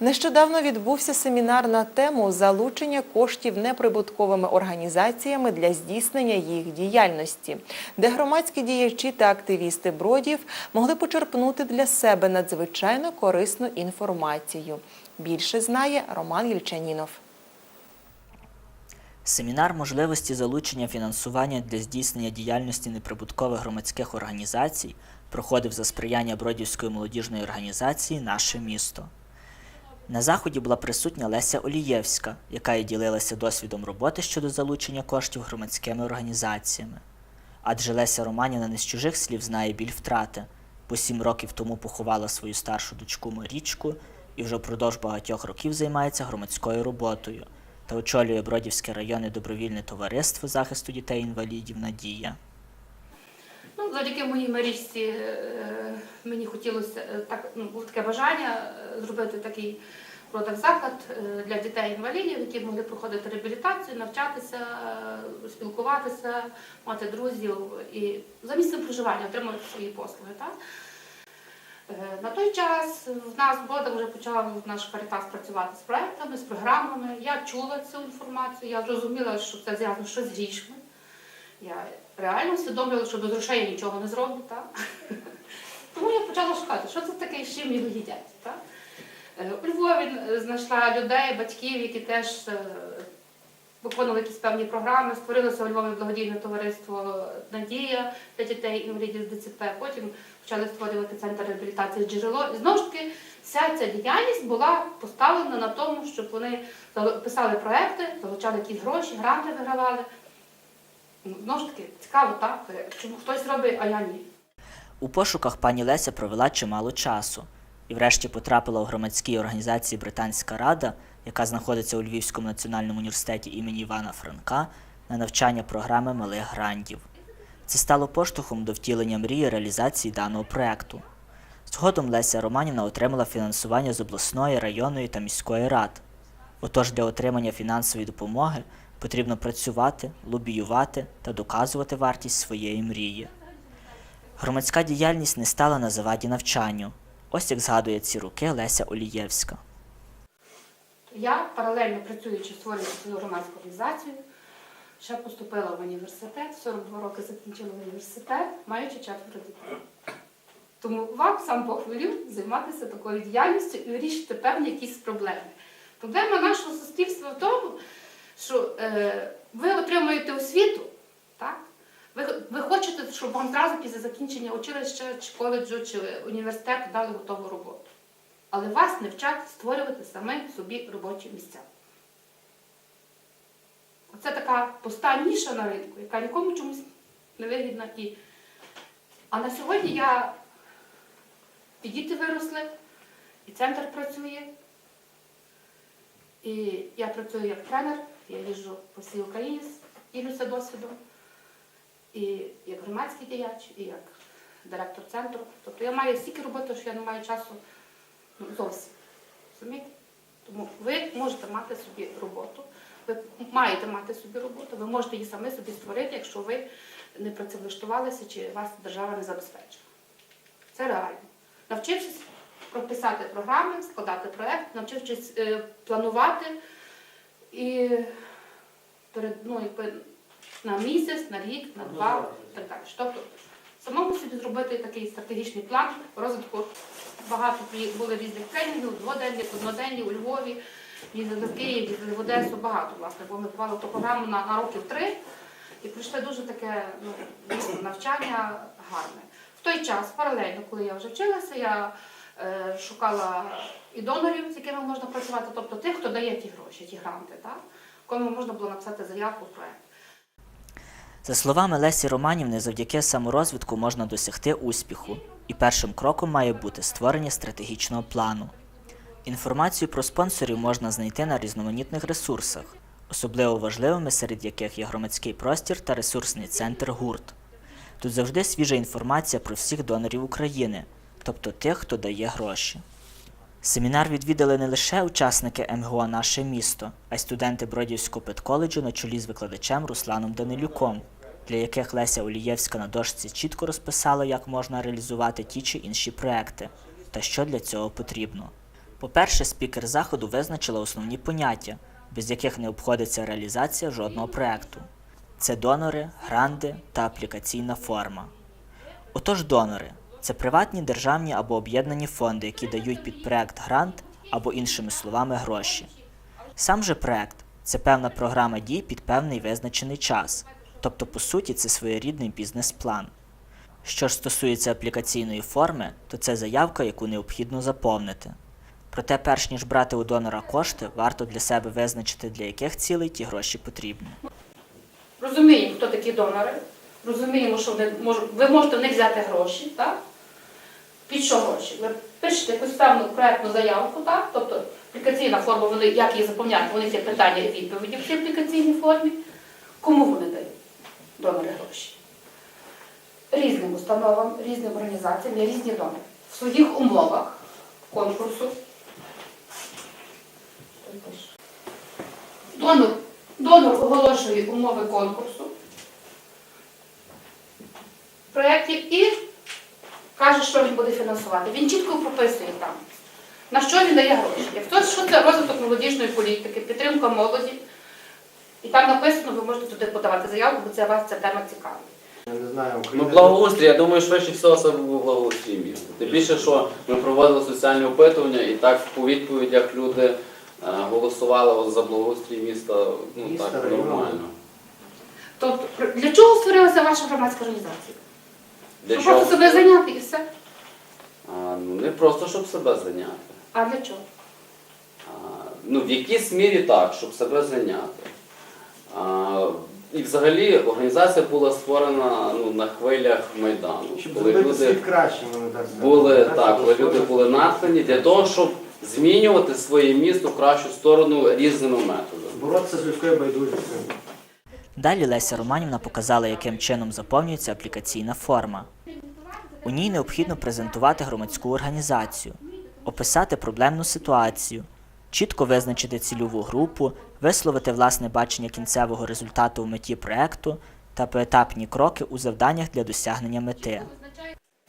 Нещодавно відбувся семінар на тему залучення коштів неприбутковими організаціями для здійснення їх діяльності, де громадські діячі та активісти бродів могли почерпнути для себе надзвичайно корисну інформацію. Більше знає Роман Єльчанінов. Семінар можливості залучення фінансування для здійснення діяльності неприбуткових громадських організацій проходив за сприяння Бродівської молодіжної організації Наше місто. На заході була присутня Леся Олієвська, яка і ділилася досвідом роботи щодо залучення коштів громадськими організаціями. Адже Леся Романіна не з чужих слів знає біль втрати, бо сім років тому поховала свою старшу дочку Марічку і вже впродовж багатьох років займається громадською роботою та очолює Бродівське районне добровільне товариство захисту дітей-інвалідів Надія. Ну, завдяки моїй Марічці е, мені хотілося е, так, ну, таке бажання е, зробити такий продак заклад для дітей-інвалідів, які могли проходити реабілітацію, навчатися, спілкуватися, мати друзів і за місцем проживання отримувати свої послуги. Так? На той час в нас Бода вже почав наш Карітас працювати з проектами, з програмами. Я чула цю інформацію, я зрозуміла, що це зв'язано щось з грішми. Я реально усвідомлювала, що без грошей я нічого не зроблю. Так? Тому я почала шукати, що це таке, з чим його їдять. Так? Е, У Львові е, знайшла людей, батьків, які теж е, виконували якісь певні програми, створилося у Львові благодійне товариство Надія для дітей інвалідів з ДЦП. Потім почали створювати центр реабілітації джерело. І знову ж таки, вся ця діяльність була поставлена на тому, щоб вони писали проекти, залучали якісь гроші, гранти вигравали. Ну, Знову ж таки, цікаво, так? Чому хтось робить, а я ні. У пошуках пані Леся провела чимало часу і врешті потрапила у громадській організації Британська Рада, яка знаходиться у Львівському національному університеті імені Івана Франка на навчання програми малих грандів. Це стало поштовхом до втілення мрії реалізації даного проекту. Згодом Леся Романіна отримала фінансування з обласної, районної та міської рад. Отож для отримання фінансової допомоги потрібно працювати, лобіювати та доказувати вартість своєї мрії. Громадська діяльність не стала на заваді навчанню. Ось як згадує ці роки Леся Олієвська. Я паралельно працюючи, створюючи свою громадську організацію, ще поступила в університет, 42 роки закінчила університет, маючи четверо дітей. Тому вам сам Бог займатися такою діяльністю і вирішити певні якісь проблеми. Проблема нашого суспільства в тому, що е, ви отримуєте освіту, так? Ви, ви хочете, щоб вам зразу після закінчення училища, чи коледжу, чи університету дали готову роботу. Але вас не вчать створювати самим собі робочі місця. Оце така пуста ніша на ринку, яка нікому чомусь не вигідна. І... А на сьогодні я і діти виросли, і центр працює. І я працюю як тренер, я їжджу по всій Україні, ділюся досвідом, і як громадський діяч, і як директор центру. Тобто я маю стільки роботи, що я не маю часу ну, зовсім. Розумієте? Тому ви можете мати собі роботу, ви маєте мати собі роботу, ви можете її самі собі створити, якщо ви не працевлаштувалися чи вас держава не забезпечила. Це реально. Навчившись прописати програми, складати проєкт, навчившись е, планувати і перед, ну, якби, на місяць, на рік, на два і так далі. Тобто самому собі зробити такий стратегічний план розвитку. Багато були різних тренінгів, дводенних, одноденні у Львові, їздили в Київ, їздили в Одесу, багато, власне, бо ми попали ту програму на, на років три і пройшли дуже таке ну, дійсно навчання гарне. В той час, паралельно, коли я вже вчилася, я е, шукала і донорів, з якими можна працювати, тобто тих, хто дає ті гроші, ті гранти, так? кому можна було написати заявку в проект. За словами Лесі Романівни, завдяки саморозвитку можна досягти успіху, і першим кроком має бути створення стратегічного плану. Інформацію про спонсорів можна знайти на різноманітних ресурсах, особливо важливими, серед яких є громадський простір та ресурсний центр ГУРТ. Тут завжди свіжа інформація про всіх донорів України, тобто тих, хто дає гроші. Семінар відвідали не лише учасники МГО Наше місто, а й студенти Бродівського педколеджу на чолі з викладачем Русланом Данилюком, для яких Леся Олієвська на дошці чітко розписала, як можна реалізувати ті чи інші проекти та що для цього потрібно. По-перше, спікер заходу визначила основні поняття, без яких не обходиться реалізація жодного проєкту. Це донори, гранди та аплікаційна форма. Отож, донори це приватні державні або об'єднані фонди, які дають під проект грант або іншими словами гроші. Сам же проект це певна програма дій під певний визначений час, тобто, по суті, це своєрідний бізнес-план. Що ж стосується аплікаційної форми, то це заявка, яку необхідно заповнити. Проте, перш ніж брати у донора кошти, варто для себе визначити, для яких цілей ті гроші потрібні. Розуміємо, хто такі донори, розуміємо, що ви можете них взяти гроші, так? Під що гроші? Ви пишете якусь певну проєктну заявку, так? Тобто аплікаційна форма, вони, як її заповняти, вони є питання і відповіді в цій аплікаційній формі. Кому вони дають донори гроші? Різним установам, різним організаціям є різні донори. В своїх умовах конкурсу. Донор, донор оголошує умови конкурсу проєктів і каже, що він буде фінансувати. Він чітко прописує там, на що він дає гроші. Як хтось, що це розвиток молодіжної політики, підтримка молоді. І там написано, ви можете туди подавати заявку, бо це вас ця тема цікавить. Я не знаю, Ну, благоустрій, я думаю, швидше всього це був благоустрій міста. Тим більше, що ми проводили соціальні опитування, і так по відповідях люди е, голосували за благоустрій міста, ну Міста, так району. нормально. Тобто, для чого створилася ваша громадська організація? Для Щоб чого? просто себе зайняти і все. А, ну, не просто щоб себе зайняти. А для чого? А, ну, в якійсь мірі так, щоб себе зайняти. А, і взагалі організація була створена ну, на хвилях Майдану. Щоб коли зробити люди світ кращим, вони так сказали. були Так, так, коли люди були натхнені для того, щоб змінювати своє місто в кращу сторону різними методами. Боротися з людською байдужістю. Далі Леся Романівна показала, яким чином заповнюється аплікаційна форма. У ній необхідно презентувати громадську організацію, описати проблемну ситуацію, чітко визначити цільову групу, висловити власне бачення кінцевого результату в меті проекту та поетапні кроки у завданнях для досягнення мети.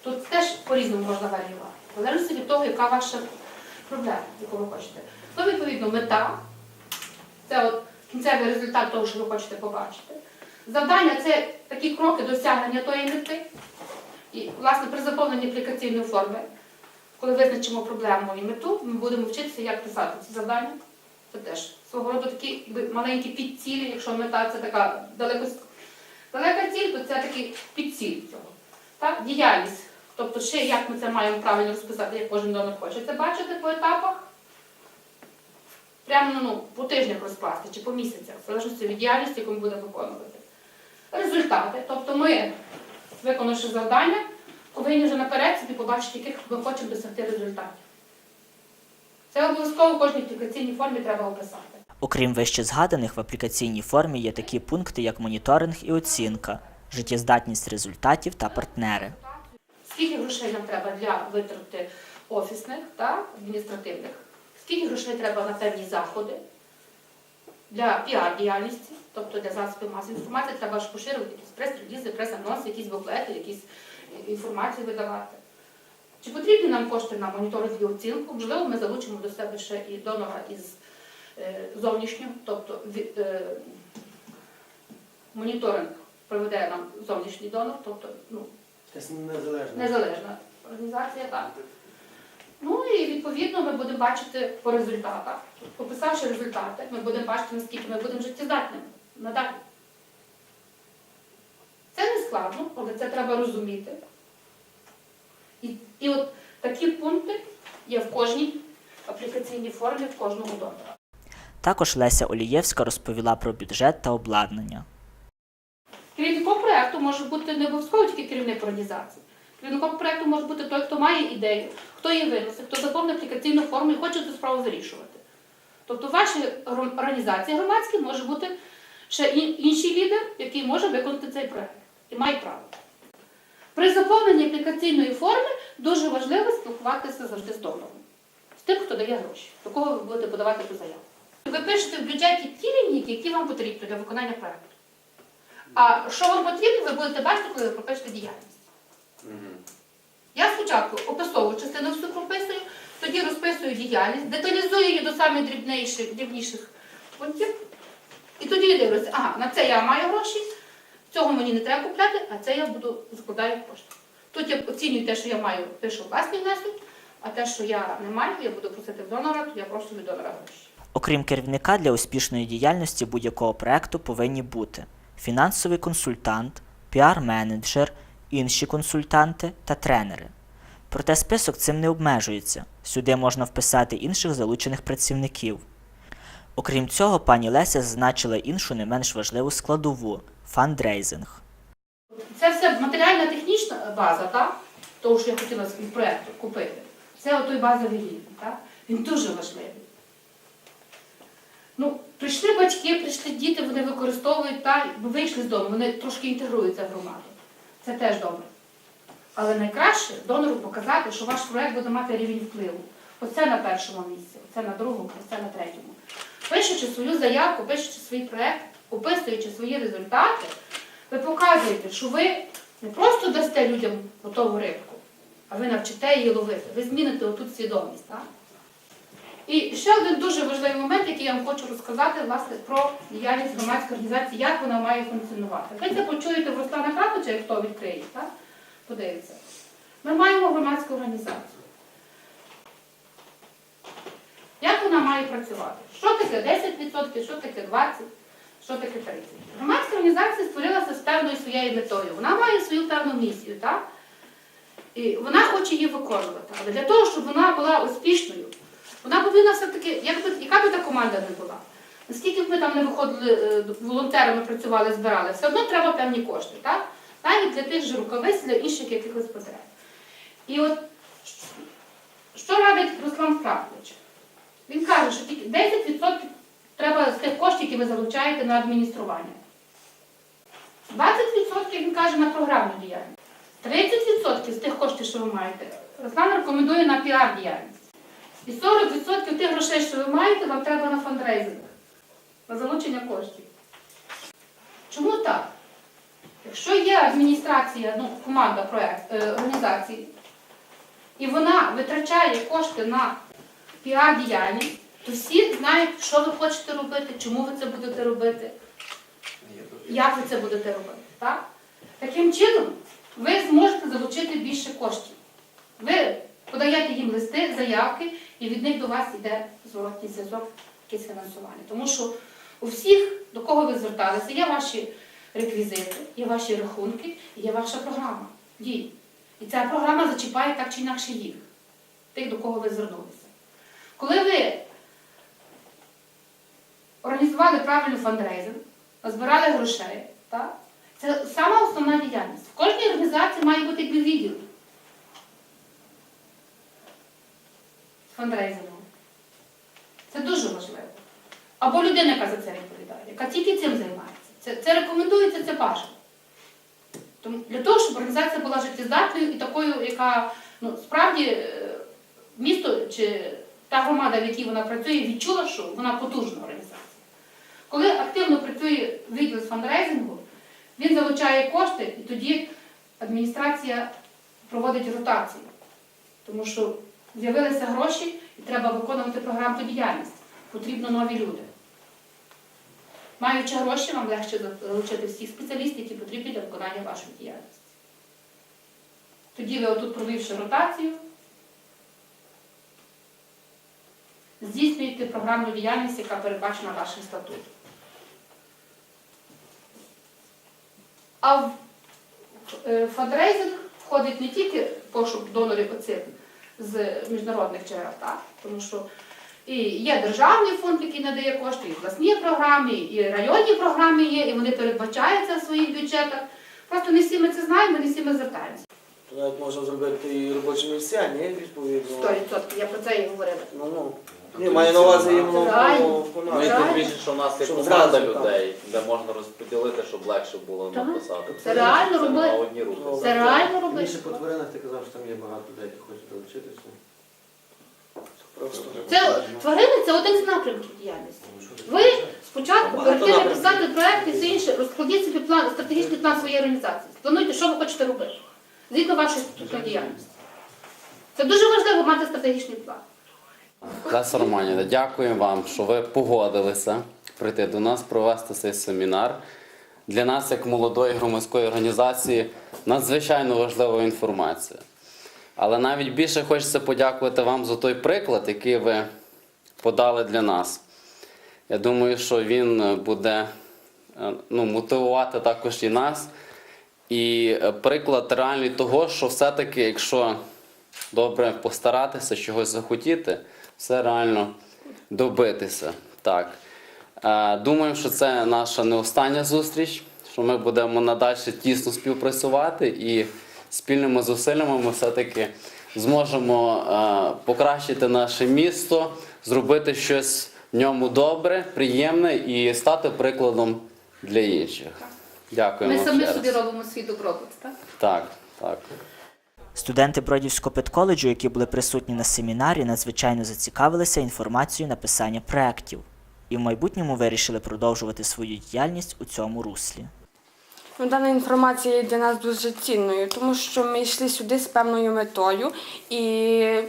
Тут теж по-різному можна варіювати. В залежності від того, яка ваша проблема, яку ви хочете. То, відповідно, мета це от кінцевий результат того, що ви хочете побачити. Завдання це такі кроки досягнення тої мети. І, власне, при заповненні аплікаційної форми, коли визначимо проблему і мету, ми будемо вчитися, як писати ці завдання. Це теж свого роду такі маленькі підцілі, якщо мета це така далеко, далека ціль, то це такі підціль цього. Так? Діяльність. Тобто ще як ми це маємо правильно розписати, як кожен донор хоче це бачити по етапах. Прямо ну, по тижнях розкласти чи по місяцях, в залежності від діяльності, яку ми будемо виконувати. Результати. Тобто ми, виконавши завдання, повинні вже наперед собі побачити, яких ми хочемо досягти результатів. Це обов'язково в кожній аплікаційній формі треба описати. Окрім вище згаданих, в аплікаційній формі є такі пункти, як моніторинг і оцінка, життєздатність результатів та партнери. Скільки грошей нам треба для витрати офісних та адміністративних? Скільки грошей треба на певні заходи для піар-діяльності, тобто для засобів масової інформації, треба ж поширювати якісь прес-релізи, прес-анонси, якісь буклети, якісь інформацію видавати. Чи потрібні нам кошти на моніторинг і оцінку? Можливо, ми залучимо до себе ще і донора із е, зовнішнього, тобто е, моніторинг проведе нам зовнішній донор, тобто ну, Це незалежно. Незалежна організація, так. Ну і відповідно ми будемо бачити по результатах. Описавши результати, ми будемо бачити, наскільки ми будемо життєздатними надалі. Це не складно, але це треба розуміти. І, і от такі пункти є в кожній аплікаційній формі в кожному донора. Також Леся Олієвська розповіла про бюджет та обладнання. Керівником проєкту може бути не обов'язково тільки керівник організації. Керівником проєкту може бути той, хто має ідею, хто її виносить, хто заповнив аплікаційну форму і хоче цю справу вирішувати. Тобто в вашій організації громадській може бути ще інший лідер, який може виконати цей проєкт і має право. При заповненні аплікаційної форми дуже важливо спілкуватися завжди з донором, з тим, хто дає гроші, до кого ви будете подавати ту заяву. Ви пишете в бюджеті ті лінійки, які вам потрібні для виконання проєкту. А що вам потрібно, ви будете бачити, коли ви пропишете діяльність. Я спочатку описову частину всю прописую, тоді розписую діяльність, деталізую її до самих дрібніших, дрібніших пунктів. І тоді дивлюся, ага, на це я маю гроші, цього мені не треба купляти, а це я буду закладаю кошти. Тут я оцінюю те, що я маю, пишу власний внесок, а те, що я не маю, я буду просити в донора, то я прошу від донора гроші. Окрім керівника для успішної діяльності будь-якого проекту повинні бути фінансовий консультант, піар-менеджер, інші консультанти та тренери. Проте список цим не обмежується. Сюди можна вписати інших залучених працівників. Окрім цього, пані Леся зазначила іншу не менш важливу складову фандрейзинг. Це все матеріальна технічна база, так? Того, що я хотіла з проєкту купити. Це отой базовий рівень, так? Він дуже важливий. Ну, прийшли батьки, прийшли діти, вони використовують та вийшли з дому, вони трошки інтегруються в громаду. Це теж добре. Але найкраще донору показати, що ваш проєкт буде мати рівень впливу. Оце на першому місці, оце на другому, оце на третьому. Пишучи свою заявку, пишучи свій проєкт, описуючи свої результати, ви показуєте, що ви не просто дасте людям готову рибку, а ви навчите її ловити. Ви зміните отут свідомість. Так? І ще один дуже важливий момент, який я вам хочу розказати власне, про діяльність громадської організації, як вона має функціонувати. Ви це почуєте в Руслана Кратовича, як хто відкриє, так? подивиться. Ми маємо громадську організацію. Як вона має працювати? Що таке 10%, що таке 20%, що таке 30%? Громадська організація створилася з певною своєю метою. Вона має свою певну місію, так? І вона хоче її виконувати. Але для того, щоб вона була успішною, вона повинна все-таки, як яка би та команда не була. Наскільки б ми там не виходили е, волонтерами, працювали, збирали, все одно треба певні кошти, так? Навіть для тих же рукавиць, для інших якихось потреб. І от що радить Руслан Крапович? Він каже, що тільки 10% треба з тих коштів, які ви залучаєте на адміністрування. 20% він каже на програмну діяльність. 30% з тих коштів, що ви маєте, Руслан рекомендує на піар-діяльність. І 40% тих грошей, що ви маєте, вам треба на фандрейзинг, на залучення коштів. Чому так? Якщо є адміністрація, ну, команда проект, е, організації, і вона витрачає кошти на піар-діяльність, то всі знають, що ви хочете робити, чому ви це будете робити, як ви це будете робити. Так? Таким чином, ви зможете залучити більше коштів. Ви подаєте їм листи, заявки, і від них до вас йде зворотній зв'язок, якесь фінансування. Тому що у всіх, до кого ви зверталися, є ваші реквізити, є ваші рахунки, є ваша програма дій. І ця програма зачіпає так чи інакше їх, тих, до кого ви звернулися. Коли ви організували правильний фандрейзинг, назбирали грошей, так? це сама основна діяльність. В кожній організації має бути відділ фандрейзингом. Це дуже важливо. Або людина, яка за це відповідає, яка тільки цим займається. Це, це рекомендується, це бажано. Тому для того, щоб організація була життєздатною і такою, яка ну, справді е, місто чи та громада, в якій вона працює, відчула, що вона потужна організація. Коли активно працює відділ з фандрейзингу, він залучає кошти, і тоді адміністрація проводить ротацію. Тому що з'явилися гроші і треба виконувати програмну діяльність. Потрібно нові люди. Маючи гроші, вам легше залучити всіх спеціалістів, які потрібні для виконання вашої діяльності. Тоді ви отут, провівши ротацію, здійснюєте програмну діяльність, яка передбачена вашим статутом. А в е, фандрейзинг входить не тільки пошук донорів оцих з міжнародних джерел, так? тому що і є державний фонд, який надає кошти, і власні програми, і районні програми є, і вони передбачаються в своїх бюджетах. Просто не всі ми це знаємо, не всі ми звертаємося. То навіть можна зробити і робочі місця, ні, відповідно. 100%, я про це і говорила. Ну, ну. Ні, маю на увазі іменно по- по Ну і нас. тим більше, що в нас є Щоб команда зразу, людей, де можна розподілити, щоб легше було Так. написати. Це реально Це не на робити. одні руки. Ну, Це реально Більше по тваринах ти казав, що там є багато людей, які хочуть долучитися. Просто. Це тварини це один з напрямків діяльності. Ви спочатку Багато перед тим, як напрямків. писати проект і все інше, розкладіть собі план, стратегічний план своєї організації. Плануйте, що ви хочете робити. Згідно вашої статутної діяльності. Це дуже важливо мати стратегічний план. Леся Романівна, дякуємо вам, що ви погодилися прийти до нас, провести цей семінар. Для нас, як молодої громадської організації, надзвичайно важлива інформація. Але навіть більше хочеться подякувати вам за той приклад, який ви подали для нас. Я думаю, що він буде е, ну, мотивувати також і нас. І е, приклад реальний того, що все-таки, якщо добре постаратися, чогось захотіти, все реально добитися. Так. Е, Думаю, що це наша не остання зустріч, що ми будемо надалі тісно співпрацювати і спільними зусиллями ми все-таки зможемо е, покращити наше місто, зробити щось в ньому добре, приємне і стати прикладом для інших. Дякуємо. Ми самі собі робимо свій добробут, так? Так, так. Студенти Бродівського педколеджу, які були присутні на семінарі, надзвичайно зацікавилися інформацією написання проєктів і в майбутньому вирішили продовжувати свою діяльність у цьому руслі. Ну, Дана інформація є для нас дуже цінною, тому що ми йшли сюди з певною метою, і е,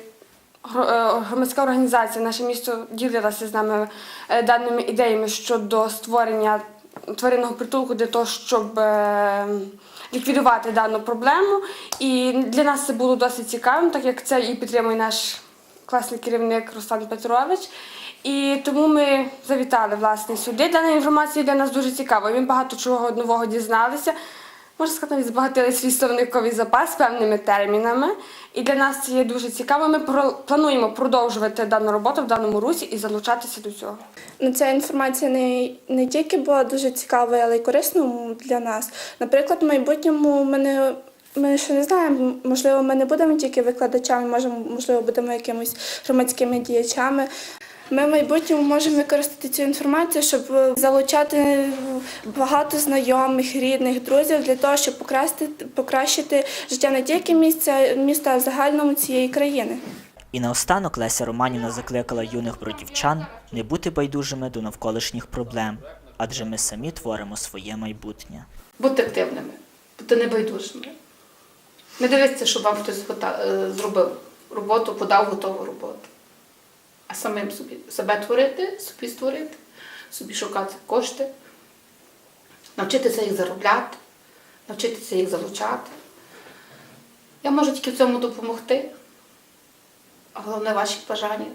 громадська організація, наше місто ділилася з нами е, даними ідеями щодо створення тваринного притулку для того, щоб е, ліквідувати дану проблему. І для нас це було досить цікавим, так як це і підтримує наш класний керівник Руслан Петрович. І тому ми завітали власне сюди. Дана інформація для нас дуже цікава. Ми багато чого нового дізналися. Можна сказати, збагатили свій словниковий запас певними термінами. І для нас це є дуже цікаво. Ми плануємо продовжувати дану роботу в даному русі і залучатися до цього. Ну, ця інформація не, не тільки була дуже цікавою, але й корисною для нас. Наприклад, в майбутньому ми, не, ми ще не знаємо, можливо, ми не будемо тільки викладачами, можемо, можливо, будемо якимись громадськими діячами. Ми в майбутньому можемо використати цю інформацію, щоб е, залучати багато знайомих, рідних, друзів для того, щоб покращити, покращити життя не тільки місця, міста, а в загальному цієї країни. І наостанок Леся Романівна закликала юних бродівчан не бути байдужими до навколишніх проблем, адже ми самі творимо своє майбутнє. Бути активними, бути небайдужими. Не дивитися, щоб вам хтось е, зробив роботу, подав готову роботу. А самим собі себе творити, собі створити, собі шукати кошти, навчитися їх заробляти, навчитися їх залучати. Я можу тільки в цьому допомогти, а головне ваші бажання.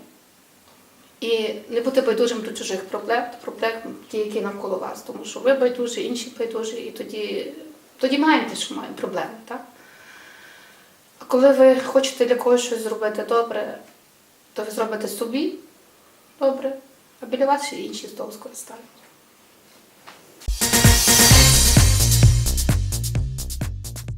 І не бути байдужим до чужих проблем, проблем ті, які навколо вас, тому що ви байдужі, інші байдужі, і тоді, тоді маєте, що маємо проблеми, так? А коли ви хочете для когось щось зробити добре, то ви зробите собі добре, а біля вас ще інші стол скористають.